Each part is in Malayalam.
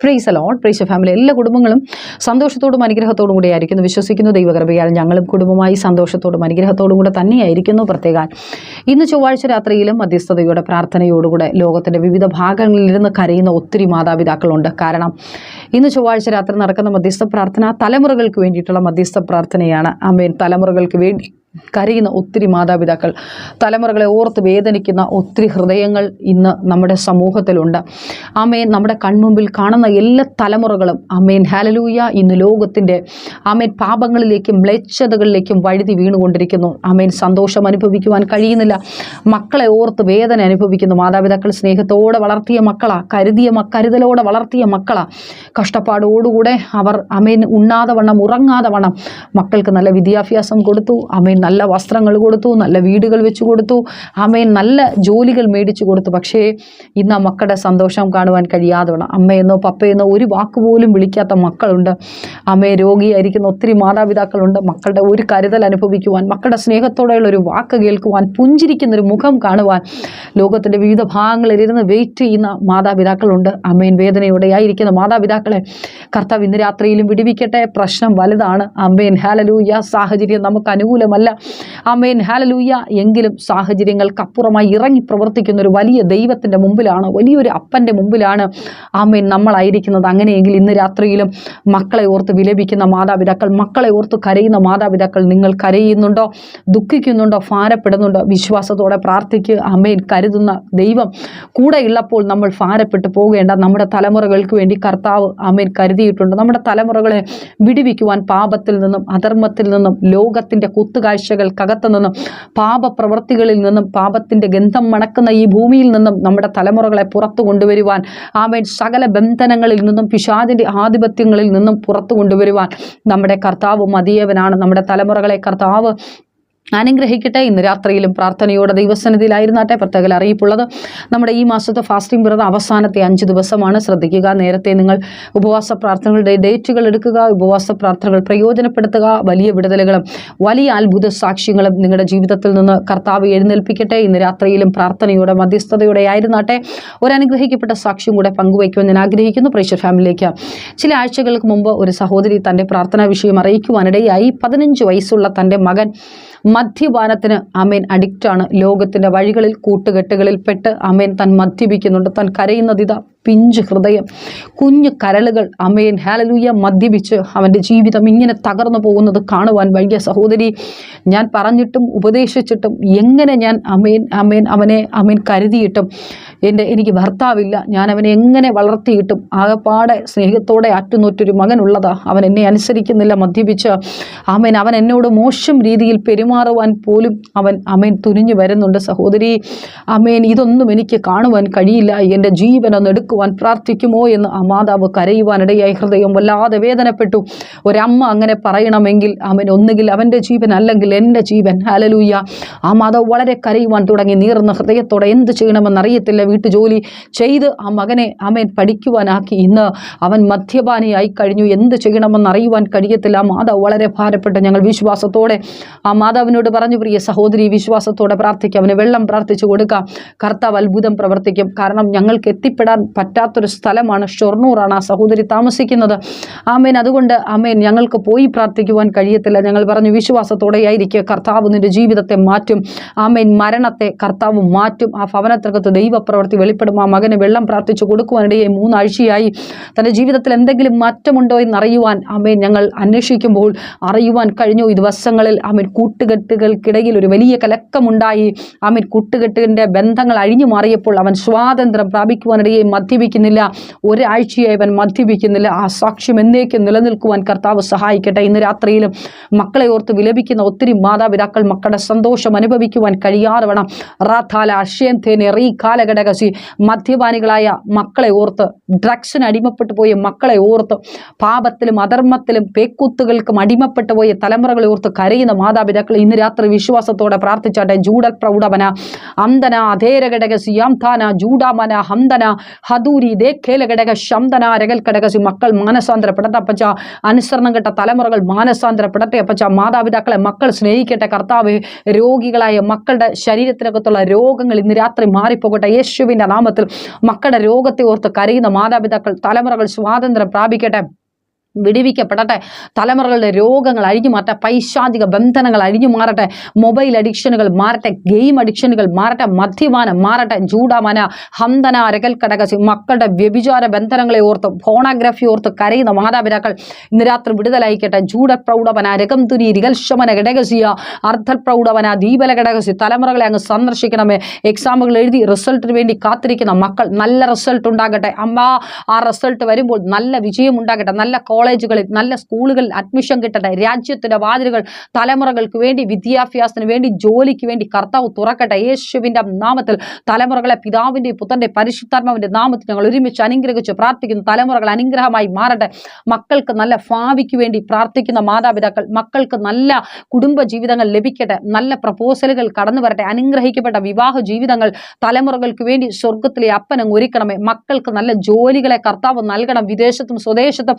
പ്രൈസ് അലോൺ പ്രൈസ് ഫാമിലി എല്ലാ കുടുംബങ്ങളും സന്തോഷത്തോടും അനുഗ്രഹത്തോടും കൂടി ആയിരിക്കുന്നു. വിശ്വസിക്കുന്നു. ദൈവകൃപയാൽ ഞങ്ങളും കുടുംബമായി സന്തോഷത്തോടും അനുഗ്രഹത്തോടും കൂടെ തന്നെയായിരിക്കുന്നു. പ്രത്യേകാൽ ഇന്ന് ചൊവ്വാഴ്ച രാത്രിയിലും മധ്യസ്ഥതയോടെ പ്രാർത്ഥനയോടുകൂടെ ലോകത്തിന്റെ വിവിധ ഭാഗങ്ങളിലിരുന്ന് കരയുന്ന ഒത്തിരി മാതാപിതാക്കളുണ്ട്. കാരണം ഇന്ന് ചൊവ്വാഴ്ച രാത്രി നടക്കുന്ന മധ്യസ്ഥ പ്രാർത്ഥന തലമുറകൾക്ക് വേണ്ടിയിട്ടുള്ള മധ്യസ്ഥ പ്രാർത്ഥനയാണ്. അമ്മേൻ തലമുറകൾക്ക് വേണ്ടി കരയുന്ന ഒത്തിരി മാതാപിതാക്കൾ തലമുറകളെ ഓർത്ത് വേദനിക്കുന്ന ഒത്തിരി ഹൃദയങ്ങൾ ഇന്ന് നമ്മുടെ സമൂഹത്തിലുണ്ട്. ആമേൻ നമ്മുടെ കൺമുമ്പിൽ കാണുന്ന എല്ലാ തലമുറകളും ആമേൻ ഹാലലൂയ ഇന്ന് ലോകത്തിന്റെ ആമേൻ പാപങ്ങളിലേക്കും മ്ലേച്ഛതകളിലേക്കും വഴുതി വീണുകൊണ്ടിരിക്കുന്നു. ആമേൻ സന്തോഷം അനുഭവിക്കുവാൻ കഴിയുന്നില്ല. മക്കളെ ഓർത്ത് വേദന അനുഭവിക്കുന്നു. മാതാപിതാക്കൾ സ്നേഹത്തോടെ വളർത്തിയ മക്കളാ കരുതിയ കരുതലോടെ വളർത്തിയ മക്കളാ. കഷ്ടപ്പാടോടുകൂടെ അവർ അമേൻ ഉണ്ണാതെ വണ്ണം ഉറങ്ങാതെ വണ്ണം മക്കൾക്ക് നല്ല വിദ്യാഭ്യാസം കൊടുത്തു. അമേൻ നല്ല വസ്ത്രങ്ങൾ കൊടുത്തു നല്ല വീടുകൾ വെച്ച് കൊടുത്തു. അമ്മയെ നല്ല ജോലികൾ മേടിച്ചു കൊടുത്തു. പക്ഷേ ഇന്ന് ആ മക്കളുടെ സന്തോഷം കാണുവാൻ കഴിയാതെ അമ്മയെന്നോ പപ്പയെന്നോ ഒരു വാക്ക് പോലും വിളിക്കാത്ത മക്കളുണ്ട്. അമ്മയെ രോഗിയായിരിക്കുന്ന ഒത്തിരി മാതാപിതാക്കളുണ്ട്. മക്കളുടെ ഒരു കരുതൽ അനുഭവിക്കുവാൻ മക്കളുടെ സ്നേഹത്തോടെയുള്ള ഒരു വാക്ക് കേൾക്കുവാൻ പുഞ്ചിരിക്കുന്ന ഒരു മുഖം കാണുവാൻ ലോകത്തിന്റെ വിവിധ ഭാഗങ്ങളിലിരുന്ന് വെയിറ്റ് ചെയ്യുന്ന മാതാപിതാക്കളുണ്ട്. അമ്മയൻ വേദനയോടെയായിരിക്കുന്ന മാതാപിതാക്കളെ കർത്താവ് ഇന്ന് രാത്രിയിലും വിടിവിക്കട്ടെ. പ്രശ്നം വലുതാണ്. അമ്മയൻ ഹാലലൂയ സാഹചര്യം നമുക്ക് അനുകൂലമല്ല. അമ്മേൻ ഹാലലൂയ എങ്കിലും സാഹചര്യങ്ങൾക്കപ്പുറമായി ഇറങ്ങി പ്രവർത്തിക്കുന്ന ഒരു വലിയ ദൈവത്തിന്റെ മുമ്പിലാണ് വലിയൊരു അപ്പന്റെ മുമ്പിലാണ് ആമേൻ നമ്മളായിരിക്കുന്നത്. അങ്ങനെയെങ്കിൽ ഇന്ന് രാത്രിയിലും മക്കളെ ഓർത്ത് വിലപിക്കുന്ന മാതാപിതാക്കൾ മക്കളെ ഓർത്ത് കരയുന്ന മാതാപിതാക്കൾ നിങ്ങൾ കരയുന്നുണ്ടോ? ദുഃഖിക്കുന്നുണ്ടോ? ഭാരപ്പെടുന്നുണ്ടോ? വിശ്വാസത്തോടെ പ്രാർത്ഥിക്കുക. അമേൻ കരുതുന്ന ദൈവം കൂടെ ഉള്ളപ്പോൾ നമ്മൾ ഭാരപ്പെട്ടു പോകേണ്ട നമ്മുടെ തലമുറകൾക്ക് വേണ്ടി കർത്താവ് അമേൻ കരുതിയിട്ടുണ്ട്. നമ്മുടെ തലമുറകളെ വിടിവിക്കുവാൻ പാപത്തിൽ നിന്നും അധർമ്മത്തിൽ നിന്നും ലോകത്തിന്റെ കുത്തുകാഴ്ചകൾക്കകത്തു നിന്നും പാപപ്രവർത്തികളിൽ നിന്നും പാപത്തിന്റെ ഗന്ധം മണക്കുന്ന ഈ ഭൂമിയിൽ നിന്നും നമ്മുടെ തലമുറകളെ പുറത്തു കൊണ്ടുവരുവാൻ ആമേൻ സകല ബന്ധനങ്ങളിൽ നിന്നും പിശാദിന്റെ ആധിപത്യങ്ങളിൽ നിന്നും പുറത്തു കൊണ്ടുവരുവാൻ നമ്മുടെ കർത്താവ് മതിയവനാണ്. നമ്മുടെ തലമുറകളെ കർത്താവ് അനുഗ്രഹിക്കട്ടെ ഇന്ന് രാത്രിയിലും പ്രാർത്ഥനയോടെ ദൈവസന്നിധിയിലായിരുന്നാട്ടെ പ്രത്യേക അറിയിപ്പുള്ളത്. നമ്മുടെ ഈ മാസത്തെ ഫാസ്റ്റിംഗ് വ്രതം അവസാനത്തെ അഞ്ച് ദിവസമാണ്. ശ്രദ്ധിക്കുക. നേരത്തെ നിങ്ങൾ ഉപവാസ പ്രാർത്ഥനകളുടെ ഡേറ്റുകൾ എടുക്കുക. ഉപവാസ പ്രാർത്ഥനകൾ പ്രയോജനപ്പെടുത്തുക. വലിയ വിടുതലുകളും വലിയ അത്ഭുത സാക്ഷ്യങ്ങളും നിങ്ങളുടെ ജീവിതത്തിൽ നിന്ന് കർത്താവ് എഴുന്നേൽപ്പിക്കട്ടെ. ഇന്ന് രാത്രിയിലും പ്രാർത്ഥനയോടെ മധ്യസ്ഥതയോടെ ആയിരുന്നാട്ടെ. ഒരു സാക്ഷ്യം കൂടെ പങ്കുവയ്ക്കുവാൻ ഞാൻ ആഗ്രഹിക്കുന്നു. പ്രേക്ഷർ ഫാമിലിയിലേക്ക് ചില ആഴ്ചകൾക്ക് മുമ്പ് ഒരു സഹോദരി തന്റെ പ്രാർത്ഥനാ വിഷയം അറിയിക്കുവാനിടയായി. പതിനഞ്ച് വയസ്സുള്ള തന്റെ മകൻ മദ്യപാനത്തിന് അമേൻ അഡിക്റ്റാണ് ലോകത്തിന്റെ വഴികളിൽ കൂട്ടുകെട്ടുകളിൽ പെട്ട് അമേൻ താൻ മദ്യപിക്കുന്നുണ്ട് താൻ കരയുന്നത് ഇതാ പിഞ്ച് ഹൃദയം. കുഞ്ഞു കരളുകൾ അമ്മയൻ ഹാലലൂയ മദ്യപിച്ച് അവന്റെ ജീവിതം ഇങ്ങനെ തകർന്നു പോകുന്നത് കാണുവാൻ വൈകിയ സഹോദരി ഞാൻ പറഞ്ഞിട്ടും ഉപദേശിച്ചിട്ടും എങ്ങനെ ഞാൻ അമ്മയൻ അമ്മയൻ അവനെ അമ്മയൻ കരുതിയിട്ടും എന്റെ എനിക്ക് ഭർത്താവില്ല. ഞാൻ അവനെ എങ്ങനെ വളർത്തിയിട്ടും ആകപ്പാടെ സ്നേഹത്തോടെ അറ്റുനൂറ്റൊരു മകനുള്ളതാ അവൻ എന്നെ അനുസരിക്കുന്നില്ല. മദ്യപിച്ച് അമ്മൻ അവൻ എന്നോട് മോശം രീതിയിൽ പെരുമാറുവാൻ പോലും അവൻ അമ്മയൻ തുനിഞ്ഞു വരുന്നുണ്ട് സഹോദരി. അമ്മയൻ ഇതൊന്നും എനിക്ക് കാണുവാൻ കഴിയില്ല. എന്റെ ജീവൻ ഒന്ന് പ്രാർത്ഥിക്കുമോ എന്ന് ആ മാതാവ് കരയുവാനിടയായി ഹൃദയം വല്ലാതെ വേദനപ്പെട്ടു. ഒരമ്മ അങ്ങനെ പറയണമെങ്കിൽ അവൻ ഒന്നുകിൽ അവന്റെ ജീവൻ അല്ലെങ്കിൽ എന്റെ ജീവൻ. ഹലലൂയ ആ മാതാവ് വളരെ കരയുവാൻ തുടങ്ങി. നീറുന്ന ഹൃദയത്തോടെ എന്ത് ചെയ്യണമെന്നറിയത്തില്ല. വീട്ടുജോലി ചെയ്ത് ആ മകനെ അമ്മൻ പഠിക്കുവാനാക്കി. ഇന്ന് അവൻ മദ്യപാനിയായി കഴിഞ്ഞു. എന്ത് ചെയ്യണമെന്ന് അറിയുവാൻ കഴിയത്തില്ല. ആ മാതാവ് വളരെ ഭാരപ്പെട്ട്. ഞങ്ങൾ വിശ്വാസത്തോടെ ആ മാതാവിനോട് പറഞ്ഞു പ്രിയ സഹോദരി വിശ്വാസത്തോടെ പ്രാർത്ഥിക്കാം. അവന് വെള്ളം പ്രാർത്ഥിച്ചു കൊടുക്കാം. കർത്താവ് അത്ഭുതം പ്രവർത്തിക്കും. കാരണം ഞങ്ങൾക്ക് എത്തിപ്പെടാൻ പറ്റാത്തൊരു സ്ഥലമാണ് ഷൊർണൂറാണ് ആ സഹോദരി താമസിക്കുന്നത്. ആമേൻ. അതുകൊണ്ട് ആമേൻ ഞങ്ങൾക്ക് പോയി പ്രാർത്ഥിക്കുവാൻ കഴിയത്തില്ല. ഞങ്ങൾ പറഞ്ഞു വിശ്വാസത്തോടെ വിശ്വാസത്തോടെയായിരിക്കുക കർത്താവ് നിന്റെ ജീവിതത്തെ മാറ്റും. ആമേൻ. മരണത്തെ കർത്താവ് മാറ്റും. ആ ഭവനത്തിനകത്ത് ദൈവപ്രവർത്തി വെളിപ്പെടും. ആ മകന് വെള്ളം പ്രാർത്ഥിച്ചു കൊടുക്കുവാനിടയെ മൂന്നാഴ്ചയായി. തന്റെ ജീവിതത്തിൽ എന്തെങ്കിലും മാറ്റമുണ്ടോ എന്നറിയുവാൻ ആമേൻ ഞങ്ങൾ അന്വേഷിക്കുമ്പോൾ അറിയുവാൻ കഴിഞ്ഞു. ഈ ദിവസങ്ങളിൽ ആമേൻ കൂട്ടുകെട്ടുകൾക്കിടയിൽ ഒരു വലിയ കലക്കമുണ്ടായി. ആമേൻ കൂട്ടുകെട്ടിന്റെ ബന്ധങ്ങൾ അഴിഞ്ഞു മാറിയപ്പോൾ അവൻ സ്വാതന്ത്ര്യം പ്രാപിക്കുവാനിടയെ മദ്യപിക്കുന്നില്ല. ഒരാഴ്ചയായി അവൻ മദ്യപിക്കുന്നില്ല. ആ സാക്ഷ്യം എന്നേക്കും നിലനിൽക്കുവാൻ കർത്താവ് സഹായിക്കട്ടെ. ഇന്ന് രാത്രിയിലും മക്കളെ ഓർത്ത് വിലപിക്കുന്ന ഒത്തിരി മാതാപിതാക്കൾ മക്കളുടെ സന്തോഷം അനുഭവിക്കുവാൻ കഴിയാതെ വേണം റാഥാല അഷ്യന്തേനെ റീ കാലഘടകസി മദ്യപാനികളായ മക്കളെ ഓർത്ത് ഡ്രഗ്സിന് അടിമപ്പെട്ടു പോയ മക്കളെ ഓർത്ത് പാപത്തിലും അധർമ്മത്തിലും പേക്കൂത്തുകൾക്കും അടിമപ്പെട്ടു പോയ തലമുറകളെ ഓർത്ത് കരയുന്ന മാതാപിതാക്കൾ ഇന്ന് രാത്രി വിശ്വാസത്തോടെ പ്രാർത്ഥിച്ചാട്ടെ. ജൂഡൽ പ്രൗഢവന അന്തന അധേരഘടകസി ജൂഡാമന ഹന്തന ലദൂരി ദേഖേല ഘടക ശന്തന രകൽ ഘടകസി മക്കൾ മാനസാന്തരപ്പെടട്ടെ അപ്പച്ച. അനുസരണം കെട്ട തലമുറകൾ മാനസാന്തരപ്പെടട്ടെ അപ്പച്ച. മാതാപിതാക്കളെ മക്കൾ സ്നേഹിക്കട്ടെ കർത്താവ്. രോഗികളായ മക്കളുടെ ശരീരത്തിനകത്തുള്ള രോഗങ്ങൾ ഇന്ന് രാത്രി മാറിപ്പോകട്ടെ. യേശുവിന്റെ നാമത്തിൽ മക്കളുടെ രോഗത്തെ ഓർത്ത് കരയുന്ന മാതാപിതാക്കൾ തലമുറകൾ സ്വാതന്ത്ര്യം പ്രാപിക്കട്ടെ. വിടിവിക്കപ്പെടട്ടെ. തലമുറകളുടെ രോഗങ്ങൾ അഴിഞ്ഞു മാറട്ടെ പൈശാചിക ബന്ധനങ്ങൾ അഴിഞ്ഞു മാറട്ടെ മൊബൈൽ അഡിക്ഷനുകൾ മാറട്ടെ. ഗെയിം അഡിക്ഷനുകൾ മാറട്ടെ. മദ്യപാനം മാറട്ടെ. ചൂടാമന ഹന്തന അരകൽ കടകസി മക്കളുടെ വ്യഭിചാര ബന്ധനങ്ങളെ ഓർത്ത് ഫോണോഗ്രാഫി ഓർത്ത് കരയുന്ന മാതാപിതാക്കൾ ഇന്ന് രാത്രി വിടുതലയക്കട്ടെ. ചൂട പ്രൗഢവന രകം തുരി രികൽശമന ഘടകസിയ അർദ്ധ പ്രൗഢവന ദീപല ഘടകസി തലമുറകളെ അങ്ങ് സന്ദർശിക്കണമേ. എക്സാമുകൾ എഴുതി റിസൾട്ടിന് വേണ്ടി കാത്തിരിക്കുന്ന മക്കൾ നല്ല റിസൾട്ട് ഉണ്ടാകട്ടെ. അമ്മ ആ റിസൾട്ട് വരുമ്പോൾ നല്ല വിജയം ഉണ്ടാകട്ടെ. നല്ല കോളേജുകളിൽ നല്ല സ്കൂളുകളിൽ അഡ്മിഷൻ കിട്ടട്ടെ രാജ്യത്തിന്റെ വാതിലുകൾ തലമുറകൾക്ക് വേണ്ടി വിദ്യാഭ്യാസത്തിന് വേണ്ടി ജോലിക്ക് വേണ്ടി കർത്താവ് തുറക്കട്ടെ. യേശുവിന്റെ നാമത്തിൽ തലമുറകളെ പിതാവിന്റെ പുത്രന്റെ പരിശുദ്ധാത്മാവിന്റെ നാമത്തിൽ ഞങ്ങൾ ഒരുമിച്ച് അനുഗ്രഹിച്ച് പ്രാർത്ഥിക്കുന്നു. തലമുറകൾ അനുഗ്രഹമായി മാറട്ടെ. മക്കൾക്ക് നല്ല ഭാവിക്ക് വേണ്ടി പ്രാർത്ഥിക്കുന്ന മാതാപിതാക്കൾ മക്കൾക്ക് നല്ല കുടുംബ ജീവിതങ്ങൾ ലഭിക്കട്ടെ. നല്ല പ്രപ്പോസലുകൾ കടന്നു വരട്ടെ. അനുഗ്രഹിക്കപ്പെട്ട വിവാഹ ജീവിതങ്ങൾ തലമുറകൾക്ക് വേണ്ടി സ്വർഗത്തിലെ അപ്പനങ്ങ് ഒരുക്കണമേ. മക്കൾക്ക് നല്ല ജോലികളെ കർത്താവ് നൽകണം. വിദേശത്തും സ്വദേശത്തും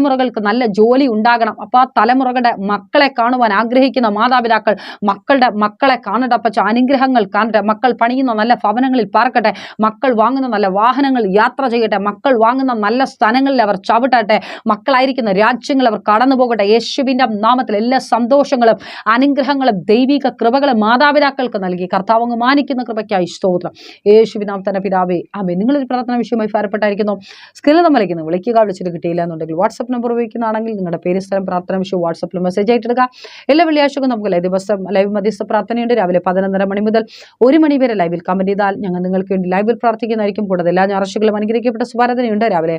തലമുറകൾക്ക് നല്ല ജോലി ഉണ്ടാകണം. അപ്പോൾ ആ തലമുറകളുടെ മക്കളെ കാണുവാൻ ആഗ്രഹിക്കുന്ന മാതാപിതാക്കൾ മക്കളുടെ മക്കളെ കാണട്ടെ അപ്പച്ച അനുഗ്രഹങ്ങൾ കാണട്ടെ മക്കൾ പണിയുന്ന നല്ല ഭവനങ്ങളിൽ പാർക്കട്ടെ മക്കൾ വാങ്ങുന്ന നല്ല വാഹനങ്ങൾ യാത്ര ചെയ്യട്ടെ മക്കൾ വാങ്ങുന്ന നല്ല സ്ഥലങ്ങളിൽ അവർ ചവിട്ടട്ടെ മക്കളായിരിക്കുന്ന രാജ്യങ്ങൾ അവർ കടന്നു പോകട്ടെ. യേശുവിന്റെ നാമത്തിൽ എല്ലാ സന്തോഷങ്ങളും അനുഗ്രഹങ്ങളും ദൈവിക കൃപകളും മാതാപിതാക്കൾക്ക് നൽകി. കർത്താവ് അങ്ങ് മാനിക്കുന്ന കൃപയ്ക്കായി സ്തോത്രം. യേശുവിൻ തന്നെ പിതാവേ ആമേ നിങ്ങളൊരു പ്രാർത്ഥന വിഷയമായി ഭാരപ്പെട്ടായിരിക്കുന്നു. സ്കിൽ നമ്മളിക്കുന്നു വിളിക്കുക വിളിച്ചിട്ട് കിട്ടിയില്ല എന്നുണ്ടെങ്കിൽ വാട്സപ്പ് നമ്പർ ഉപയോഗിക്കുന്നതാണെങ്കിൽ നിങ്ങളുടെ പേര് സ്ഥലം പ്രാർത്ഥന വിഷയം വാട്സപ്പിൽ മെസ്സേജ് ആയിട്ടെടുക്കുക എല്ലാ വെള്ളിയാഴ്ചക്കും നമുക്ക് ലൈവ് ദിവസം ലൈവ് മധ്യസ്ഥ പ്രാർത്ഥനയുണ്ട്. രാവിലെ പതിനൊന്നര മണി മുതൽ ഒരു മണി വരെ ലൈവിൽ കമന്റ് ചെയ്താൽ ഞങ്ങൾ നിങ്ങൾക്ക് വേണ്ടി ലൈവിൽ പ്രാർത്ഥിക്കുന്നതായിരിക്കും. കൂടാതെ എല്ലാ ഞായറാഴ്ചകളും അനുഗ്രഹിക്കപ്പെട്ട സുഭാരതനയുണ്ട് രാവിലെ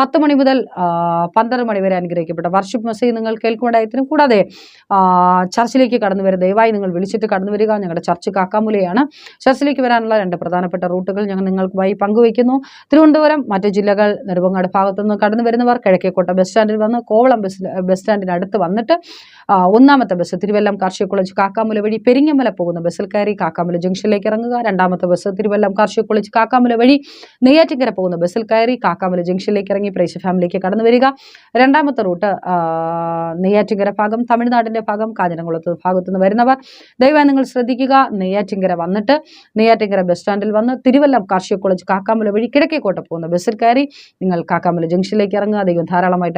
പത്ത് മണി മുതൽ പന്ത്രണ്ട് മണി വരെ അനുഗ്രഹിക്കപ്പെട്ട വർഷിപ്പ് മെസ്സേജ് നിങ്ങൾ കേൾക്കുന്നുണ്ടായതിനും കൂടാതെ ചർച്ചിലേക്ക് കടന്നു വരെ ദയവായി നിങ്ങൾ വിളിച്ചിട്ട് കടന്നു വരിക. ഞങ്ങളുടെ ചർച്ച് കാക്കാമൂലയാണ്. ചർച്ചിലേക്ക് വരാനുള്ള രണ്ട് പ്രധാനപ്പെട്ട റൂട്ടുകൾ ഞങ്ങൾ നിങ്ങൾക്കുമായി പങ്കുവയ്ക്കുന്നു. തിരുവനന്തപുരം മറ്റു ജില്ലകൾ നെടുവങ്ങാട് ഭാഗത്തു നിന്ന് കടന്നു വരുന്നവർ കിഴക്കേക്കോട്ട ബസ് സ്റ്റാൻഡിൽ വന്ന് കോവളം ബസ് ബസ് സ്റ്റാൻഡിന് അടുത്ത് വന്നിട്ട് ഒന്നാമത്തെ ബസ് തിരുവല്ലം കാർഷിക കോളേജ് കാക്കാമുല വഴി പെരിങ്ങമല പോകുന്ന ബസ്സിൽ കയറി കാക്കാമുല ജംഗ്ഷനിലേക്ക് ഇറങ്ങുക. രണ്ടാമത്തെ ബസ് തിരുവല്ലം കാർഷിക കോളേജ് കാക്കാമുല വഴി നെയ്യാറ്റിങ്കര പോകുന്ന ബസ്സിൽ കയറി കാക്കാമുല ജംഗ്ഷനിലേക്ക് ഇറങ്ങി പ്രേക്ഷ ഫാമിലിക്ക് കടന്നു വരിക. രണ്ടാമത്തെ റൂട്ട് നെയ്യാറ്റിങ്കര ഭാഗം തമിഴ്നാടിന്റെ ഭാഗം കാഞ്ഞിരംകുളത്ത് ഭാഗത്തു നിന്ന് വരുന്നവർ ദയവായി നിങ്ങൾ ശ്രദ്ധിക്കുക. നെയ്യാറ്റിങ്കര വന്നിട്ട് നെയ്യാറ്റിങ്കര ബസ് സ്റ്റാൻഡിൽ വന്ന് തിരുവല്ലം കാർഷിക കോളേജ് കാക്കാമുല വഴി കിഴക്കേക്കോട്ട പോകുന്ന ബസ്സിൽ കയറി നിങ്ങൾ കാക്കാമുല ജംഗ്ഷനിലേക്ക് ഇറങ്ങുക. അധികം ധാരാളമായിട്ട്